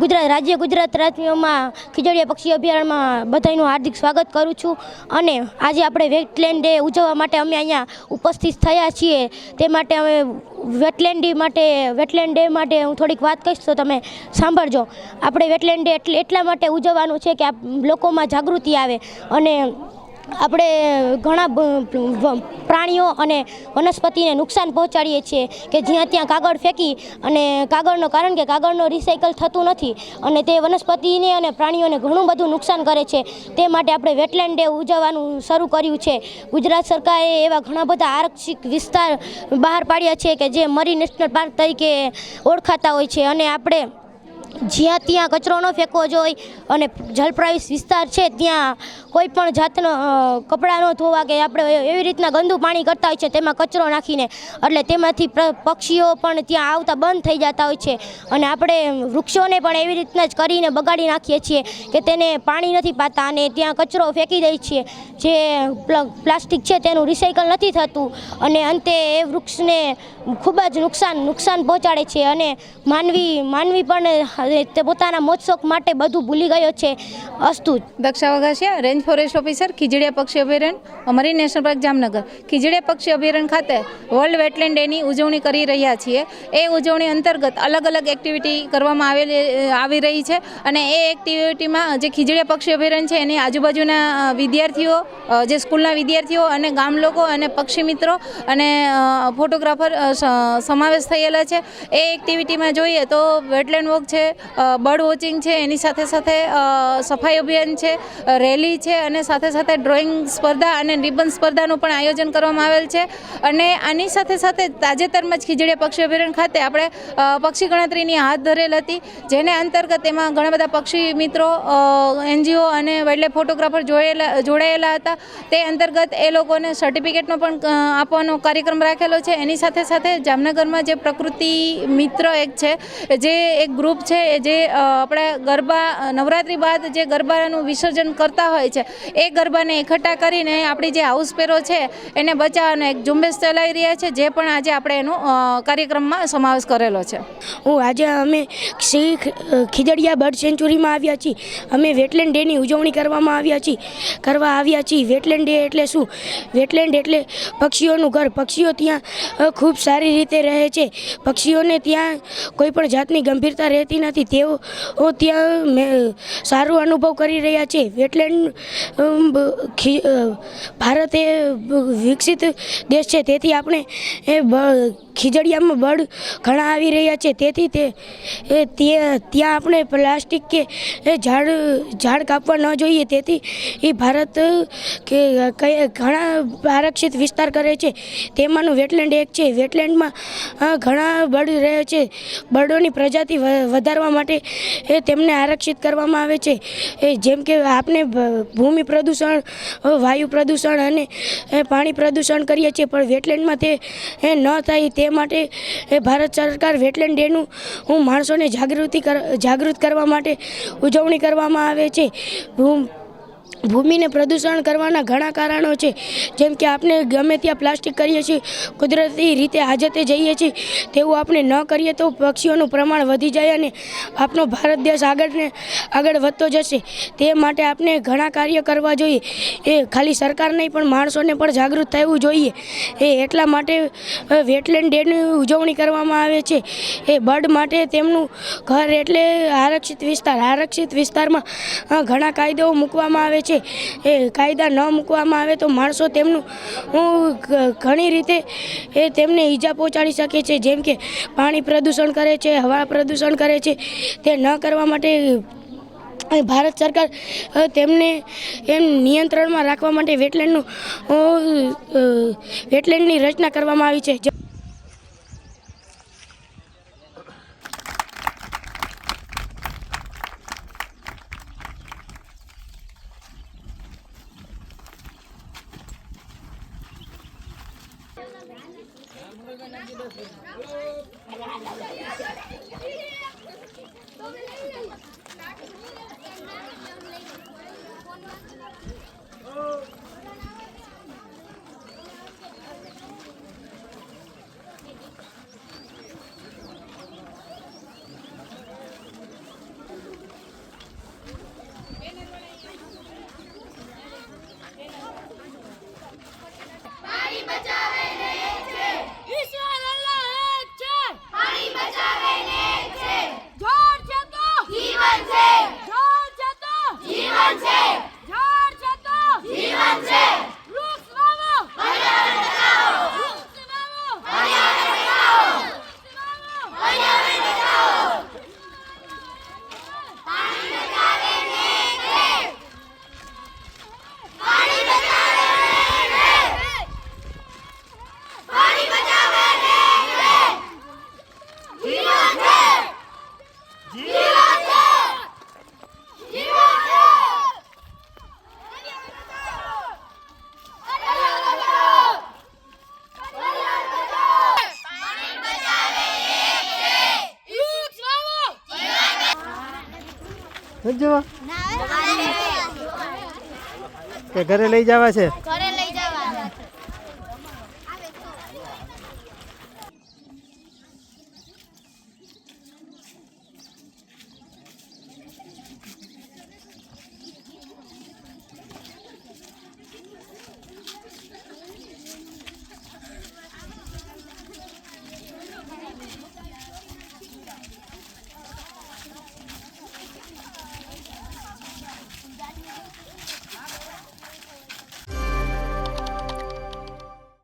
રાજ્ય ગુજરાત રાજ્યમાં ખીજડીયા પક્ષી અભયારણ્યમાં બધાનું હાર્દિક સ્વાગત કરું છું. અને આજે આપણે વેટલેન્ડ ડે ઉજવવા માટે અમે અહીંયા ઉપસ્થિત થયા છીએ. તે માટે અમે વેટલેન્ડ ડે માટે, વેટલેન્ડ ડે માટે હું થોડીક વાત કહીશ, તો તમે સાંભળજો. આપણે વેટલેન્ડ ડે એટલે એટલા માટે ઉજવવાનું છે કે આ લોકોમાં જાગૃતિ આવે. અને આપણે ઘણા પ્રાણીઓ અને વનસ્પતિને નુકસાન પહોંચાડીએ છીએ કે જ્યાં ત્યાં કાગળ ફેંકી અને કાગળનો કારણ કે કાગળનો રિસાયકલ થતું નથી અને તે વનસ્પતિને અને પ્રાણીઓને ઘણું બધું નુકસાન કરે છે. તે માટે આપણે વેટલેન્ડ ડે ઉજવવાનું શરૂ કર્યું છે. ગુજરાત સરકારે એવા ઘણા બધા આરક્ષિત વિસ્તાર બહાર પાડ્યા છે કે જે મરી નેશનલ પાર્ક તરીકે ઓળખાતા હોય છે અને આપણે જ્યાં ત્યાં કચરો ન ફેંકવો જોઈએ અને જલપ્રવેશ વિસ્તાર છે, ત્યાં કોઈ પણ જાતનો કપડાં ન ધોવા કે આપણે એવી રીતના ગંદુ પાણી કરતા હોય છે, તેમાં કચરો નાખીને. એટલે તેમાંથી પક્ષીઓ પણ ત્યાં આવતા બંધ થઈ જતા હોય છે. અને આપણે વૃક્ષોને પણ એવી રીતના જ કરીને બગાડી નાખીએ છીએ કે તેને પાણી નથી પાતા અને ત્યાં કચરો ફેંકી દઈએ છીએ જે પ્લ- પ્લાસ્ટિક છે તેનું રિસાયકલ નથી થતું અને અંતે એ વૃક્ષને ખૂબ જ નુકસાન નુકસાન પહોંચાડે છે અને માનવી માનવી પણ તે પોતાના મોજશોખ માટે બધું ભૂલી ગયો છે અસ્તુ Daksha Vaghasiya range forest officer Khijadiya પક્ષી અભયારણ્ય અમારી નેશનલ પાર્ક જામનગર. ખીજડીયા પક્ષી અભયારણ્ય ખાતે વર્લ્ડ વેટલેન્ડ ડેની ઉજવણી કરી રહ્યા છીએ. એ ઉજવણી અંતર્ગત અલગ અલગ એક્ટિવિટી કરવામાં આવેલી આવી રહી છે અને એ એક્ટિવિટીમાં જે ખીજડીયા પક્ષી અભયારણ્ય છે એની આજુબાજુના વિદ્યાર્થીઓ જે સ્કૂલના વિદ્યાર્થીઓ અને ગામ લોકો અને પક્ષી મિત્રો અને ફોટોગ્રાફર સમાવેશ થયેલા છે. એ એક્ટિવિટીમાં જોઈએ તો વેટલેન્ડ વોક છે બર્ડ વોચિંગ છે, એની સાથે સાથે સફાઈ અભિયાન છે રેલી છે અને સાથે સાથે ડ્રોઈંગ સ્પર્ધા અને નિબંધ સ્પર્ધાનું પણ આયોજન કરવામાં આવેલ છે. અને આની સાથે સાથે તાજેતરમાં જ ખીજડીયા પક્ષી અભયારણ્ય ખાતે આપણે પક્ષી ગણતરીની હાથ ધરેલ હતી, જેને અંતર્ગત એમાં ઘણા બધા પક્ષી મિત્રો એનજીઓ અને વાઇલ્ડલાઇફ ફોટોગ્રાફર જોયેલા, જોડાયેલા હતા. તે અંતર્ગત એ લોકોને સર્ટિફિકેટનો પણ આપવાનો કાર્યક્રમ રાખેલો છે. એની સાથે સાથે જામનગરમાં જે પ્રકૃતિ મિત્ર એક છે, જે એક ગ્રુપ છે જે આપણે ગરબા નવરાત્રિ બાદ જે ગરબાનું વિસર્જન કરતા હોય છે, એ ગરબાને એકઠા કરીને આપણી જે હાઉસ પેરો છે, એને બચાવવાનો એક ઝુંબેશ ચલાવી રહ્યા છે, જે પણ આજે આપણે એનો કાર્યક્રમમાં સમાવેશ કરેલો છે. હું આજે અમે શ્રી ખીજડીયા બર્ડ સેન્ચુરીમાં આવ્યા છીએ. અમે વેટલેન્ડ ડેની ઉજવણી કરવામાં આવ્યા છીએ. કરવા આવ્યા છીએ. વેટલેન્ડ ડે એટલે શું? વેટલેન્ડ એટલે પક્ષીઓનું ઘર. પક્ષીઓ ત્યાં ખૂબ સારી રીતે રહે છે. પક્ષીઓને ત્યાં કોઈ પણ જાતની ગંભીરતા રહેતી નથી. તેઓ ત્યાં સારું અનુભવ કરી રહ્યા છે. વેટલેન્ડ ભારત એ વિકસિત દેશ છે. તેથી આપણે એ ખીજડીયામાં બળ ઘણા આવી રહ્યા છે. તેથી તે ત્યાં આપણે પ્લાસ્ટિક કે ઝાડ ઝાડ કાપવા ન જોઈએ. તેથી એ ભારત કે ઘણા આરક્ષિત વિસ્તાર કરે છે. તેમાંનું વેટલેન્ડ એક છે. વેટલેન્ડમાં ઘણા બર્ડ રહે છે. બળોની પ્રજાતિ વ- વધારવા માટે એ તેમને આરક્ષિત કરવામાં આવે છે. એ જેમ કે આપણે ભૂમિ પ્રદૂષણ, વાયુ પ્રદૂષણ અને પાણી પ્રદૂષણ કરીએ છીએ, પણ વેટલેન્ડમાં તે ન થાય તે માટે એ ભારત સરકાર વેટલેન્ડ ડેનું હું માણસોને જાગૃતિ કર, જાગૃત કરવા માટે ઉજવણી કરવામાં આવે છે. ભૂ- ભૂમિને પ્રદૂષણ કરવાના ઘણા કારણો છે. જેમ કે આપણે ગમે ત્યાં પ્લાસ્ટિક કરીએ છીએ, કુદરતી રીતે આજે તે જઈએ છીએ, તેવું આપણે ન કરીએ તો પક્ષીઓનું પ્રમાણ વધી જાય અને આપણો ભારત દેશ આગળને આગળ વધતો જશે. તે માટે આપણે ઘણા કાર્ય કરવા જોઈએ. એ ખાલી સરકાર નહીં, પણ માણસોને પણ જાગૃત થવું જોઈએ. એ એટલા માટે વેટલેન્ડ ડેની ઉજવણી કરવામાં આવે છે. એ બર્ડ માટે તેમનું ઘર એટલે આરક્ષિત વિસ્તાર. આરક્ષિત વિસ્તારમાં ઘણા કાયદાઓ મૂકવામાં આવે છે. એ કાયદા ન મૂકવામાં આવે તો માણસો તેમનું ઘણી રીતે એ તેમને ઈજા પહોંચાડી શકે છે. જેમ કે પાણી પ્રદૂષણ કરે છે, હવા પ્રદૂષણ કરે છે. તે ન કરવા માટે ભારત સરકાર તેમને એમ નિયંત્રણમાં રાખવા માટે વેટલેન્ડનું વેટલેન્ડની રચના કરવામાં આવી છે. Oh કે ઘરે લઈ જવા છે? ઘરે